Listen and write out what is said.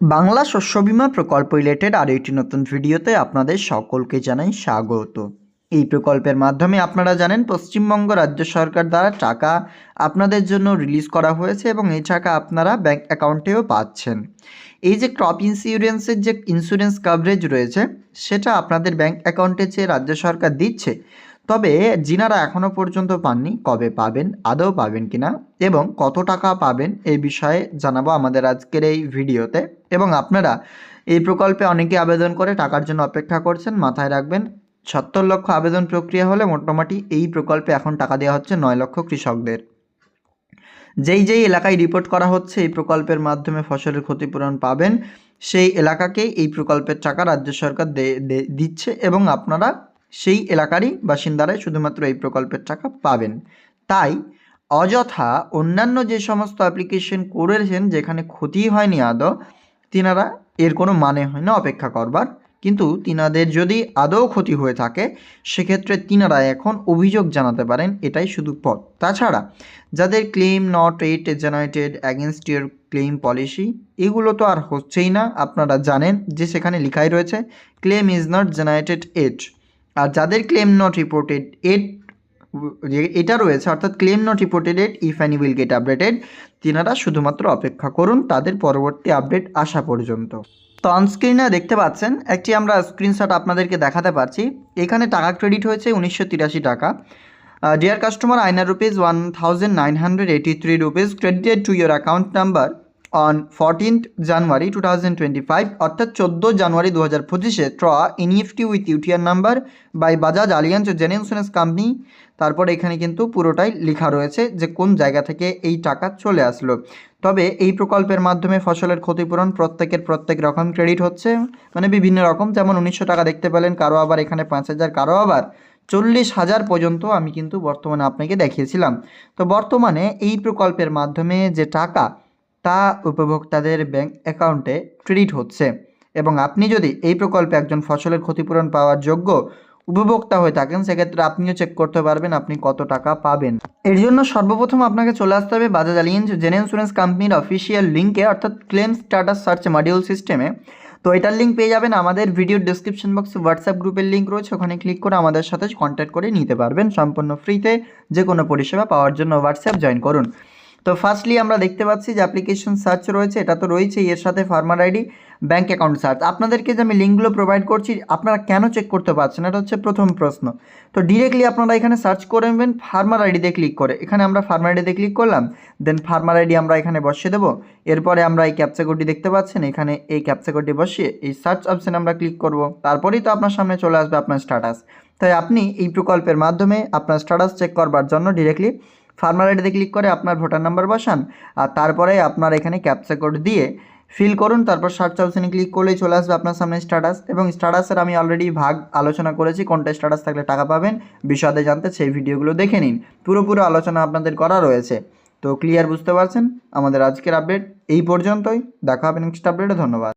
বাংলা শস্য বিমা প্রকল্প রিলেটেড আরও একটি নতুন ভিডিওতে আপনাদের সকলকে জানাই স্বাগত। এই প্রকল্পের মাধ্যমে আপনারা জানেন, পশ্চিমবঙ্গ রাজ্য সরকার দ্বারা টাকা আপনাদের জন্য রিলিজ করা হয়েছে এবং এই টাকা আপনারা ব্যাংক অ্যাকাউন্টেও পাচ্ছেন। এই যে ক্রপ ইন্স্যুরেন্সের যে ইন্স্যুরেন্স কভারেজ রয়েছে, সেটা আপনাদের ব্যাংক অ্যাকাউন্টে যে রাজ্য সরকার দিচ্ছে তবে যিনারা এখনও পর্যন্ত পাননি কবে পাবেন, আদৌ পাবেন কিনা এবং কত টাকা পাবেন এই বিষয়ে জানাব আমাদের আজকের এই ভিডিওতে। এবং আপনারা এই প্রকল্পে অনেকে আবেদন করে টাকার জন্য অপেক্ষা করছেন, মাথায় রাখবেন, সত্তর লক্ষ আবেদন প্রক্রিয়া হলে মোটামুটি এই প্রকল্পে এখন টাকা দেওয়া হচ্ছে নয় লক্ষ কৃষকদের। যেই যেই এলাকায় রিপোর্ট করা হচ্ছে এই প্রকল্পের মাধ্যমে ফসলের ক্ষতিপূরণ পাবেন, সেই এলাকাকেই এই প্রকল্পের টাকা রাজ্য সরকার দিচ্ছে এবং আপনারা সেই এলাকারই বাসিন্দারাই শুধুমাত্র এই প্রকল্পের টাকা পাবেন। তাই অযথা অন্যান্য যে সমস্ত অ্যাপ্লিকেশন করেছেন, যেখানে ক্ষতি হয়নি আদৌ, তিনারা এর কোনো মানে হয় না, অপেক্ষা করবার। কিন্তু তিনাদের যদি আদৌ ক্ষতি হয়ে থাকে, সেক্ষেত্রে তিনারা এখন অভিযোগ জানাতে পারেন, এটাই শুধু পথ। তাছাড়া যাদের claim not yet generated against your claim policy এগুলো তো আর হচ্ছেই না। আপনারা জানেন যে সেখানে লেখাই রয়েছে claim is not generated yet আর যাদের ক্লেম নট রিপোর্টেড এট এটা রয়েছে, অর্থাৎ claim not reported yet if any will get updated তিনারা শুধুমাত্র অপেক্ষা করুন, তাদের পরবর্তী আপডেট আসা পর্যন্ত। তো অনস্ক্রিনে দেখতে পাচ্ছেন, একটি আমরা স্ক্রিনশট আপনাদেরকে দেখাতে পারছি। এখানে টাকা ক্রেডিট হয়েছে উনিশশো তিরাশি টাকা। Dear customer INR rupees one thousand nine hundred eighty three rupees credited to your account number on fourteenth January two thousand twenty five অর্থাৎ চোদ্দ জানুয়ারি দু হাজার পঁচিশে ট্র in NEFT with UTR number by Bajaj Allianz Gen insurance company তারপর এখানে কিন্তু পুরোটাই লেখা রয়েছে যে কোন জায়গা থেকে এই টাকা চলে আসলো। তবে এই প্রকল্পের মাধ্যমে ফসলের ক্ষতিপূরণ প্রত্যেকের প্রত্যেক রকম ক্রেডিট হচ্ছে। মানে বিভিন্ন রকম, যেমন উনিশশো টাকা দেখতে পেলেন, কারও আবার এখানে পাঁচ হাজার, কারও আবার। চল্লিশ হাজার পর্যন্ত আমি কিন্তু বর্তমানে আপনাকে দেখিয়েছিলাম। তো বর্তমানে এই প্রকল্পের মাধ্যমে যে টাকা তা উপভোক্তাদের ব্যাংক অ্যাকাউন্টে ক্রেডিট হচ্ছে। এবং আপনি যদি এই প্রকল্পে একজন ফসলের ক্ষতিপূরণ পাওয়ার যোগ্য উপভোক্তা হয়ে থাকেন, সেক্ষেত্রে আপনিও চেক করতে পারবেন আপনি কত টাকা পাবেন। এর জন্য সর্বপ্রথম আপনাকে চলে আসতে হবে বাজাজ আলিয়েন্স জেন ইন্স্যুরেন্স কোম্পানির অফিসিয়াল লিঙ্কে অর্থাৎ ক্লেম স্ট্যাটাস সার্চ মডিউল সিস্টেমে তো এটার লিঙ্ক পেয়ে যাবেন আমাদের ভিডিও ডিসক্রিপশন বক্সে হোয়াটসঅ্যাপ গ্রুপের লিঙ্ক রয়েছে। ওখানে ক্লিক করে আমাদের সাথে কন্ট্যাক্ট করে নিতে পারবেন। সম্পূর্ণ ফ্রিতে যে কোনো পরিষেবা পাওয়ার জন্য হোয়াটসঅ্যাপ জয়েন করুন। তো ফার্স্টলি আমরা দেখতে পাচ্ছি যে অ্যাপ্লিকেশন সার্চ রয়েছে, এটা তো রয়েছেই, এর সাথে farmer ID bank account search আপনাদেরকে যে আমি লিঙ্কগুলো প্রোভাইড করছি, আপনারা কেন চেক করতে পারছেন? এটা হচ্ছে প্রথম প্রশ্ন। তো ডিরেক্টলি আপনারা এখানে সার্চ করে নেবেন ফার্মার আইডিতে ক্লিক করে। এখানে আমরা ফার্মার আইডিতে ক্লিক করলাম দেন ফার্মার আইডি আমরা এখানে বসিয়ে দেবো। এরপরে আমরা এই ক্যাপচা কোডটি দেখতে পাচ্ছেন, এখানে এই ক্যাপচা কোডটি বসিয়ে এই সার্চ অপশানে আমরা ক্লিক করব। তারপরেই তো আপনার সামনে চলে আসবে আপনার স্ট্যাটাস তাই আপনি এই প্রকল্পের মাধ্যমে আপনার স্ট্যাটাস চেক করবার জন্য ডিরেক্টলি ফার্মার আইডিতে ক্লিক করে আপনার ভোটার নাম্বার বসান, আর তারপরে আপনার এখানে ক্যাপচা কোড দিয়ে ফিল করুন, তারপর সার্চ অপশানে ক্লিক করলেই চলে আসবে আপনার সামনে স্ট্যাটাস এবং স্ট্যাটাসের আমি অলরেডি ভাগ আলোচনা করেছি, কোনটা স্ট্যাটাস থাকলে টাকা পাবেন, বিশদে জানতে সেই ভিডিওগুলো দেখে নিন। পুরোপুরো আলোচনা আপনাদের করা রয়েছে। তো ক্লিয়ার বুঝতে পারছেন? আমাদের আজকের আপডেট এই পর্যন্তই। দেখা হবে নেক্সট আপডেটে ধন্যবাদ।